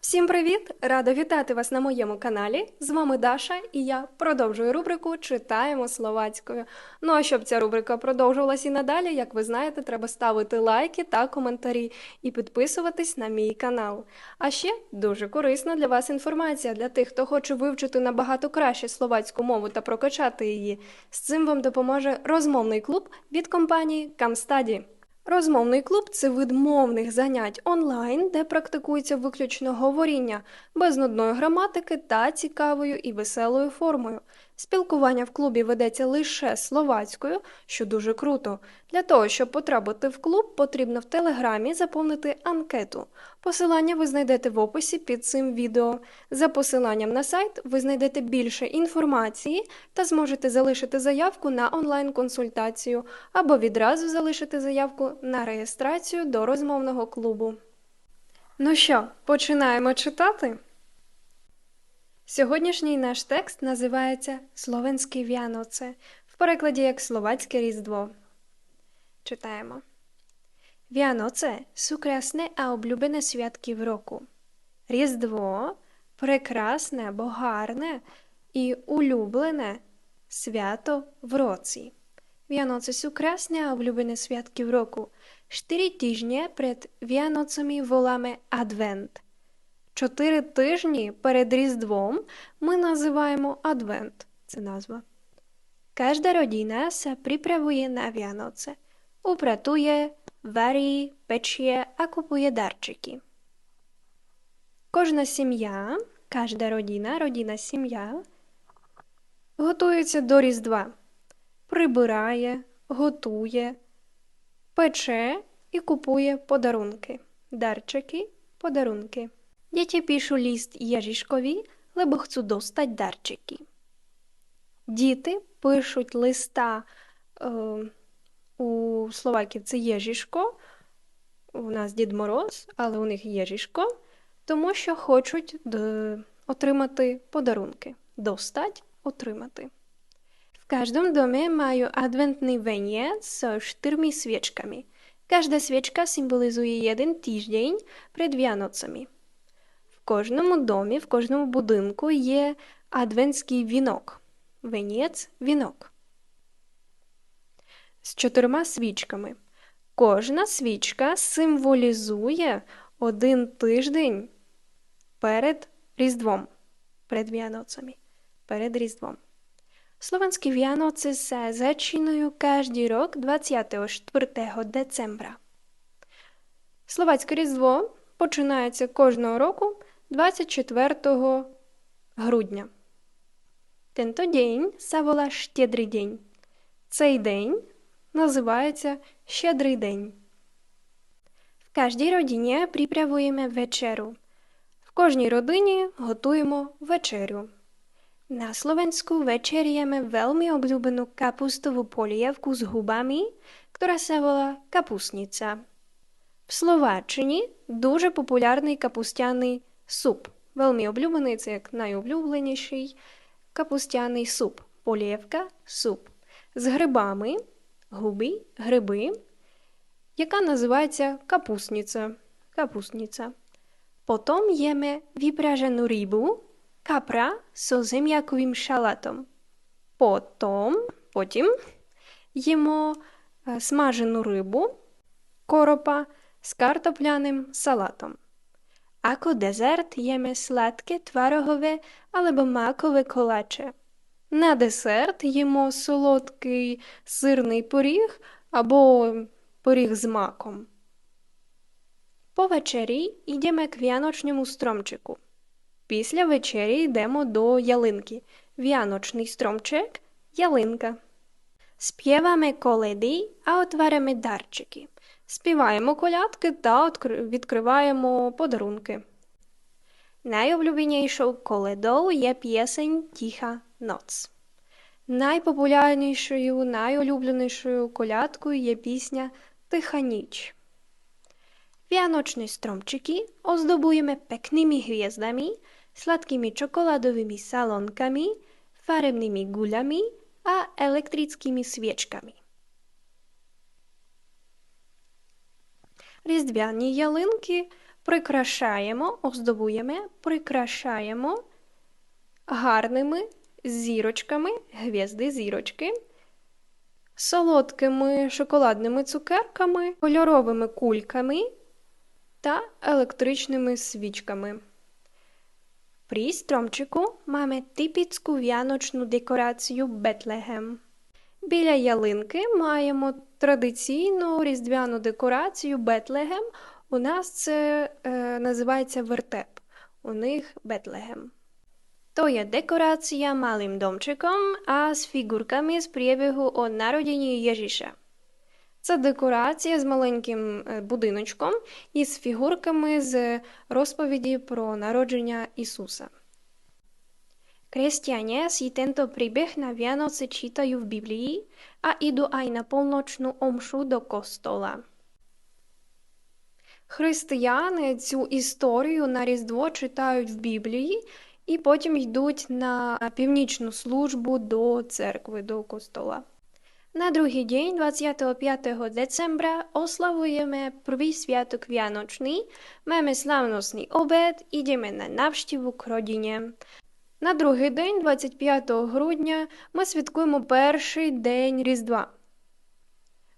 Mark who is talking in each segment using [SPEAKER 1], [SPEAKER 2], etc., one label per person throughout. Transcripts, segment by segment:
[SPEAKER 1] Всім привіт! Рада вітати вас на моєму каналі. З вами Даша, і я продовжую рубрику Читаємо словацькою. Ну а щоб ця рубрика продовжувалась і надалі, як ви знаєте, треба ставити лайки та коментарі і підписуватись на мій канал. А ще дуже корисна для вас інформація для тих, хто хоче вивчити набагато краще словацьку мову та прокачати її. З цим вам допоможе розмовний клуб від компанії Камстаді. Розмовний клуб це вид мовних занять онлайн, де практикується виключно говоріння без нудної граматики та цікавою і веселою формою. Спілкування в клубі ведеться лише словацькою, що дуже круто. Для того, щоб потрапити в клуб, потрібно в телеграмі заповнити анкету. Посилання ви знайдете в описі під цим відео. За посиланням на сайт ви знайдете більше інформації та зможете залишити заявку на онлайн-консультацію або відразу залишити заявку на реєстрацію до розмовного клубу. Ну що, починаємо читати? Сьогоднішній наш текст називається Словенське Вяноце в перекладі як Словацьке Різдво. Читаємо. Вяноце a obľúbené sviatky v roku. Різдво прекрасне або гарне і улюблене свято в році. Вяноце a obľúbené sviatky v roku. Чотири тижні перед Вянocami voláme Advent. Чотири тижні перед Різдвом ми називаємо Адвент. Це назва. Кожна родина се приправує на Вяноце. Упратує, варі, пече, а купує дарчики. Кожна сім'я, кожна родина, родина сім'я готується до Різдва. Прибирає, готує, пече і купує подарунки. Дарчики, подарунки. Діти пишу ліст Єжішкові, лебо chcу достать дарчики. Діти пишуть листа е, у Словаків це Єжішко, у нас Дід Мороз, але у них Єжішко, тому що хочуть д, отримати подарунки. Достать, отримати. В każdym domie mają adwentny weniec z cztermi świeczkami. Każda świeczka symbolizuje jeden tydzień przed Wianocami. Кожному домі, в кожному будинку є адвентський вінок. Венець вінок. З чотирма свічками. Кожна свічка символізує один тиждень перед Різдвом. Перед Вяноцями. Перед Різдвом. Словенські Вяноці се зачинують кожний рік 24 децембра. Словацьке Різдво починається кожного року 24 грудня. Tento день се волá Щедрий день. Цей день називається Щедрий день. В кожній родині приправуємо вечерю. В кожній родині готуємо вечерю. Na Slovensku večerieme veľmi obľúbenú kapustovú polievku s hubami, ktorá sa volá kapusnica. В Словаччині дуже популярний капустяний суп. Вельми облюблений, це як найулюбленіший капустяний суп. Полєвка суп. З грибами, губи, гриби, яка називається капустниця. капустниця. Потім їмо випражену рибу, капра со зем'яковим шалатом. Потім, потім їмо смажену рибу, коропа з картопляним салатом. Ako dezert jeme sladké tvarohové alebo mákové koláče. На десерт їмо солодкий сирний пиріг або пиріг з маком. По вечері йдемо к в'яночному стромчику. Після вечері йдемо до ялинки. В'яночний стромчик ялинка. Співаємо коледи, а отваряємо дарчики. Співаємо колядки та відкриваємо подарунки. Найулюбленішою коледою є пісень Тиха ноц. Найпопулярнішою, найулюбленішою колядкою є пісня Тиха ніч. Vianočné stromčeky ozdobujeme peknými hviezdami, sladkými čokoládovými salónkami, farebnými guľami a elektrickými sviečkami. Різдвяні ялинки прикрашаємо, оздобуємо, прикрашаємо гарними зірочками, гвізди, зірочки, солодкими шоколадними цукерками, кольоровими кульками та електричними свічками. При стромчику máme typickú vianočnú dekorацію Бетлегем. Біля ялинки маємо традиційну різдвяну декорацію Бетлегем. У нас це е, називається вертеп. У них Бетлегем. To je dekorácia malým domčekom a s figurkami z priebehu o narodení Ježiša. Це декорація з маленьким е, будиночком і з фігурками з розповіді про народження Ісуса. Kresťania si tento príbeh na Vianoce čítajú v Biblii a idú aj na polnočnú omšu do kostola. Християни цю історію на Різдво читають в Біблії і потім йдуть на північну службу до церкви, до костола. На другий день, 25 decembra, oslavujeme prvý sviatok Vianočný, máme slavnostný obed, ideme на навštіву к родині. На другий день, 25 грудня, ми святкуємо перший день Різдва.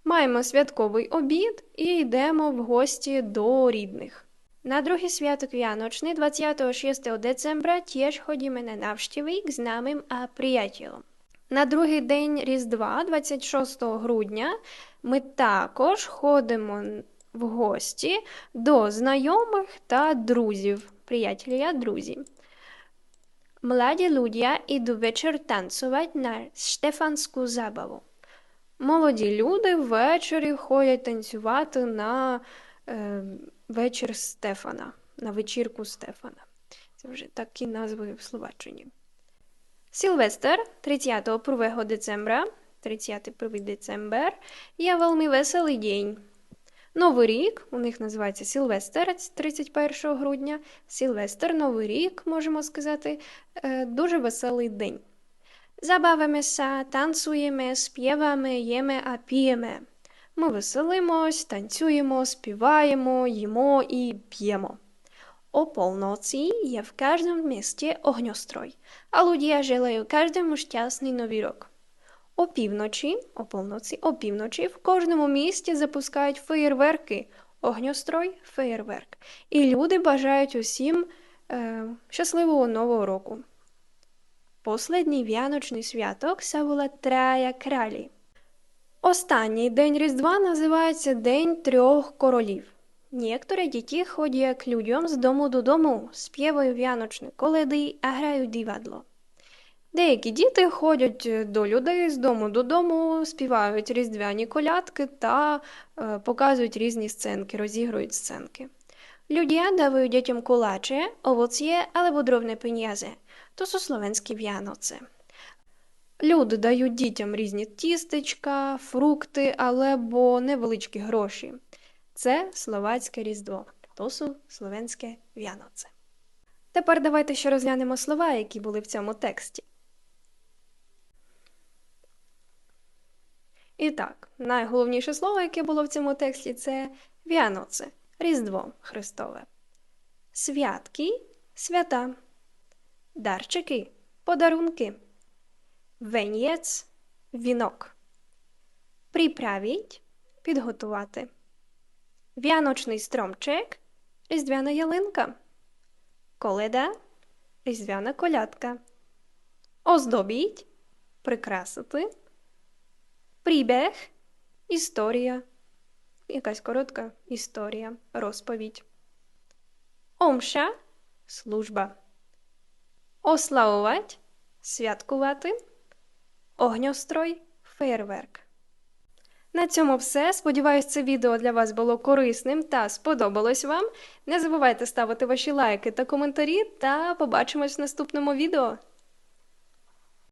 [SPEAKER 1] Маємо святковий обід і йдемо в гості до рідних. На другий святок Вяночний, 26 decembra, теж ходимо на навštіві к знамим а приятелям. На другий день Різдва, 26 грудня, ми також ходимо в гості до знайомих та друзів. Приятелі, друзі. Mladí ľudia idú večer танцювати на штефанську забаву. Молоді люди ввечері ходять танцювати на е, вечір Стефана, на вечірку Стефана. Це вже такі назви в Словаччині. Сілвестр 31 децембра, 31 децембер, є вельми веселий день. Новий рік, у них називається Сілвестер 31 грудня. Сілвестр, Новий рік, можемо сказати, дуже веселий день. Забавимося, танцюємо, співаємо, їмо, а п'ємо. Ми веселимось, танцюємо, співаємо, їмо і п'ємо. O polnoci je v každom meste ohňostroj a ľudia želajú každému šťastný nový rok. О півночі, о полноці, о півночі в кожному місті запускають феєрверки, огньострой, феєрверк. І люди бажають усім е, щасливого нового року. Последній в'яночний святок це була Трая кралі. Останній день Різдва називається День трьох королів. Chodia k ľuďom z domu do domu, spievajú vianočné koledy a hrajú divadlo. Деякі діти ходять до людей з дому додому, співають різдвяні колядки та е, показують різні сценки, розігрують сценки. Ľudia dávajú deťom koláče, ovocie alebo drobné peniaze. To slovenské Vianoce. Люди дають дітям різні тістечка, фрукти або невеличкі гроші. Це словацьке різдво. То sú словенське В'яноце. Тепер давайте ще розглянемо слова, які були в цьому тексті. І так, найголовніше слово, яке було в цьому тексті, це В'яноце, Різдво Христове. Святки свята. Дарчики подарунки. Венєць вінок. Приправіть підготувати. В'яночний стромчик різдвяна ялинка. Коледа різдвяна колядка. Оздобіть прикрасити. Прибег історія. Якась коротка історія, розповідь. Омша служба. Ославувати святкувати. Огньострой фейерверк. На цьому все. Сподіваюсь, це відео для вас було корисним та сподобалось вам. Не забувайте ставити ваші лайки та коментарі, та побачимось в наступному відео.